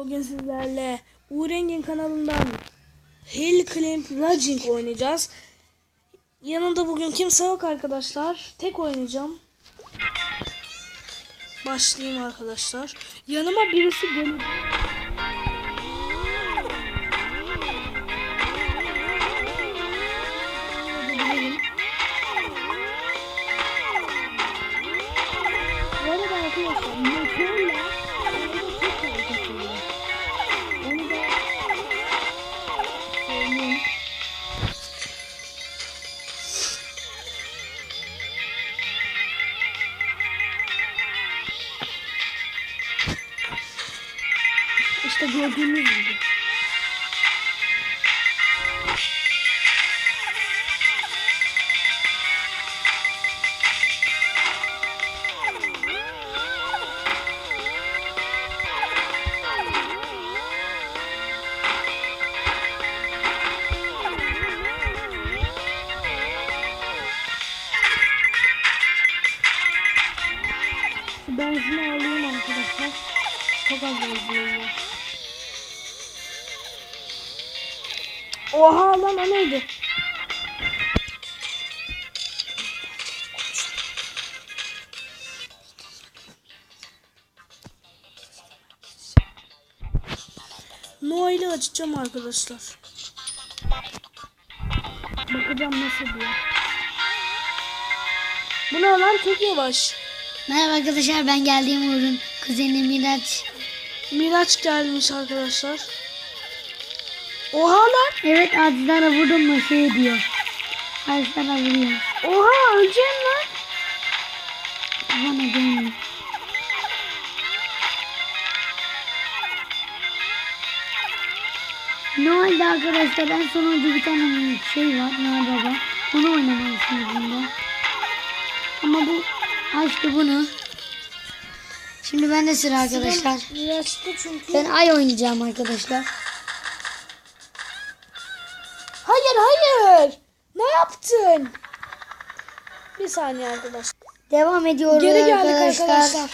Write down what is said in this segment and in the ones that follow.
Bugün sizlerle Uğrengin kanalından Hill Climb Raging oynayacağız. Yanımda bugün kimse yok arkadaşlar. Tek oynayacağım. Başlayayım arkadaşlar. Yanıma birisi geliyor. Bu arkadaşlar Gibi. Şu benzini alayım arkadaşlar. Çok az benzinim Oha lan o neydi? No ile açacağım arkadaşlar. Bakacağım nasıl diyor. Bu ne lan çok yavaş. Merhaba arkadaşlar ben geldiğim Uğur'un kuzeni Miraç. Miraç gelmiş arkadaşlar. Oha lan. Evet ağaçlara vurdum mu şey diyor. Ağaçlara vuruyor. Oha öleceğim lan. Bana gelmiyor. Ne oldu arkadaşlar en sonunda bir tane şey var Noel Baba. Onu oynamalısınız bunda. Ama bu açtı bunu. Şimdi ben de sıra arkadaşlar. Ben ay oynayacağım arkadaşlar. Hayır. Ne yaptın? Bir saniye arkadaşlar. Devam ediyoruz Geri geldik arkadaşlar. arkadaşlar.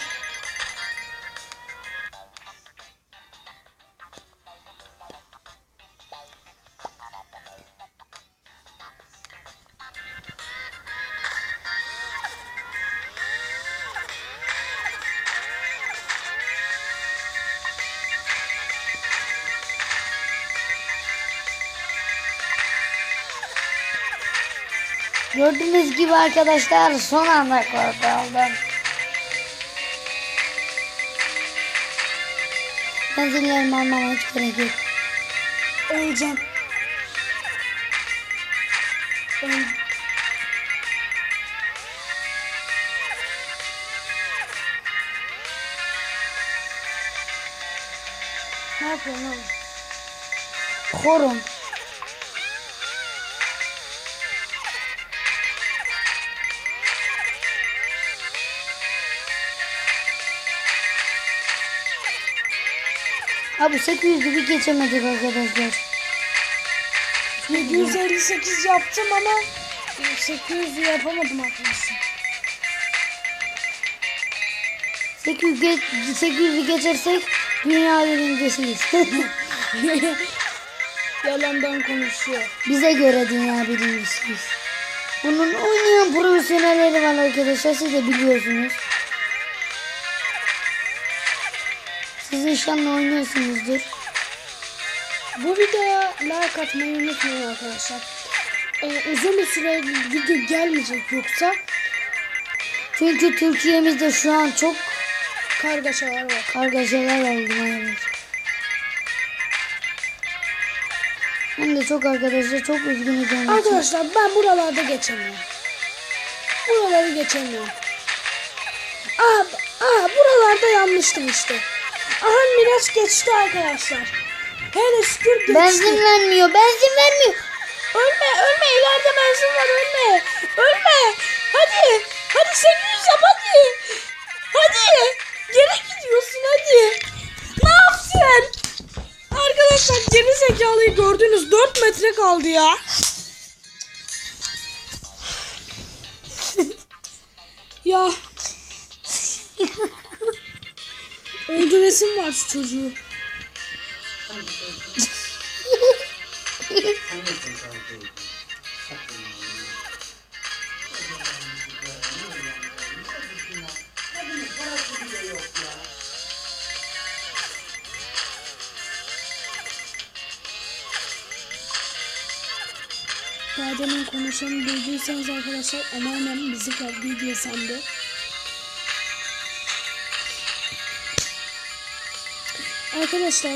Gördüğünüz gibi arkadaşlar son anda kurtuldum. Ben zillerimi almama hiç gerek yok. Öleceğim. Öl- Ne yapıyorsun oğlum? Horon. Abi 800'lü bir geçemedik arkadaşlar. 758 yaptım ama 800 yapamadım arkadaşlar. 800 geç, 800'ü geçersek dünya birincisiyiz. Yalandan konuşuyor. Bize göre dünya birincisiyiz. Bunun oynayan profesyonelleri var arkadaşlar. Siz de biliyorsunuz. İnşallah oynuyorsunuzdur. Bu videoya like atmayı unutmayın arkadaşlar. Ee, uzun bir süre video gelmeyecek yoksa Çünkü Türkiye'mizde şu an çok kargaşalar var. kargaşalar maalesef. Ben de çok arkadaşlar çok üzgünüz onun için. Arkadaşlar ben buralarda geçemiyorum. Buraları geçemiyorum. Aha, aha buralarda yanlıştım işte. Aha Miraç geçti arkadaşlar. Hele şükür geçti. Benzin vermiyor, benzin vermiyor. Ölme ölme ileride benzin var ölme. Ölme. Hadi. Hadi 800 yap hadi. Hadi. Geri gidiyorsun hadi. Ne yaptın? Arkadaşlar geri zekalıyı gördünüz 4 metre kaldı ya. ya. Öldüresim var şu çocuğu. Daha demin konuşanı duyduysanız arkadaşlar anneannem bizi kavga diye sandı. Arkadaşlar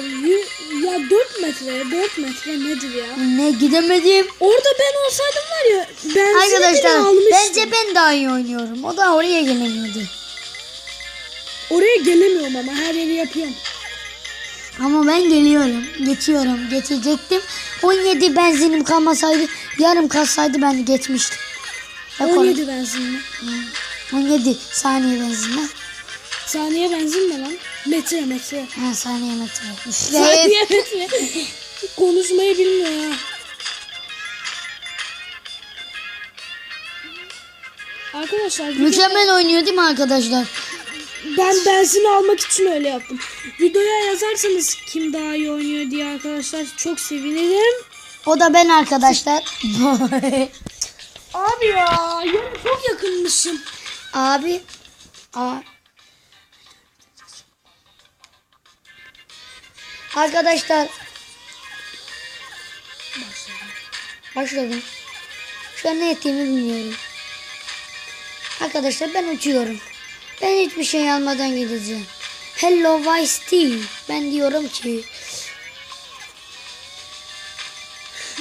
ya 4 metre 4 metre nedir ya? Ne gidemedim. Orada ben olsaydım var ya bile Arkadaşlar almıştım. bence ben daha iyi oynuyorum. O da oraya gelemiyordu. Oraya gelemiyorum ama her yeri yapıyorum. Ama ben geliyorum. Geçiyorum. Geçecektim. 17 benzinim kalmasaydı yarım kalsaydı ben geçmiştim. Rekor. 17 benzinli. 17 saniye benzinle. Saniye benzin mi lan? Metre metre. Ha saniye metre. İşte Saniye metre. Konuşmayı bilmiyor ha. Arkadaşlar video- mükemmel oynuyor değil mi arkadaşlar? ben benzin almak için öyle yaptım. Videoya yazarsanız kim daha iyi oynuyor diye arkadaşlar çok sevinirim. O da ben arkadaşlar. Abi ya çok yakınmışım. Abi. Aa. Arkadaşlar başladım. Şu an ne ettiğimi bilmiyorum. Arkadaşlar ben uçuyorum. Ben hiçbir şey almadan gideceğim. Hello Vice T. Ben diyorum ki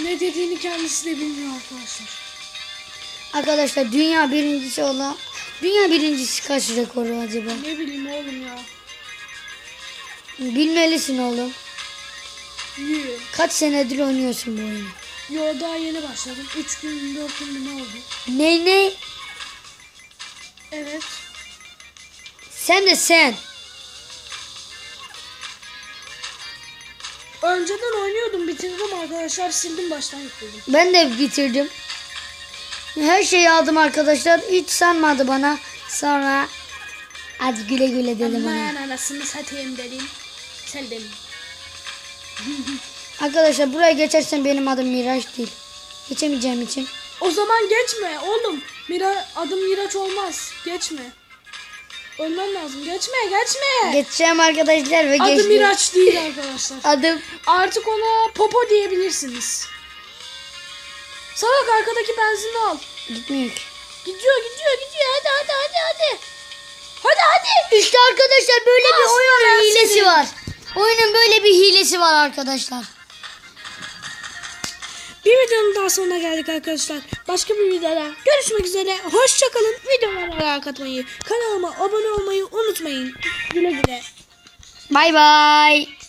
Ne dediğini kendisi de bilmiyor arkadaşlar. arkadaşlar dünya birincisi olan dünya birincisi kaç rekoru acaba? Ne bileyim oğlum ya. Bilmelisin oğlum. Yürü. Kaç senedir oynuyorsun bu oyunu? Yo daha yeni başladım. 3 gün 4 gün ne oldu? Ne ne? Evet. Sen de sen. Önceden oynuyordum bitirdim arkadaşlar sildim baştan yükledim. Ben de bitirdim. Her şeyi aldım arkadaşlar. Hiç sanmadı bana. Sonra hadi güle güle dedim ona. Aman anasını satayım dedim. Seldim. Arkadaşlar buraya geçersen benim adım Miraç değil. Geçemeyeceğim için. O zaman geçme oğlum. Mira, adım Miraç olmaz. Geçme. Ölmen lazım. Geçme geçme. Geçeceğim arkadaşlar ve geçtim. Miraç değil arkadaşlar. Adım Artık ona Popo diyebilirsiniz. Salak arkadaki benzini al. gitmiyor ki. Gidiyor gidiyor gidiyor. Hadi hadi hadi hadi. Hadi hadi. İşte arkadaşlar böyle bir Aslında oyunun ben hilesi var. Oyunun böyle bir hilesi var arkadaşlar. Bir videonun daha sonuna geldik arkadaşlar. Başka bir videoda görüşmek üzere. Hoşçakalın. Videolara like atmayı, kanalıma abone olmayı unutmayın. Güle güle. Bay bay.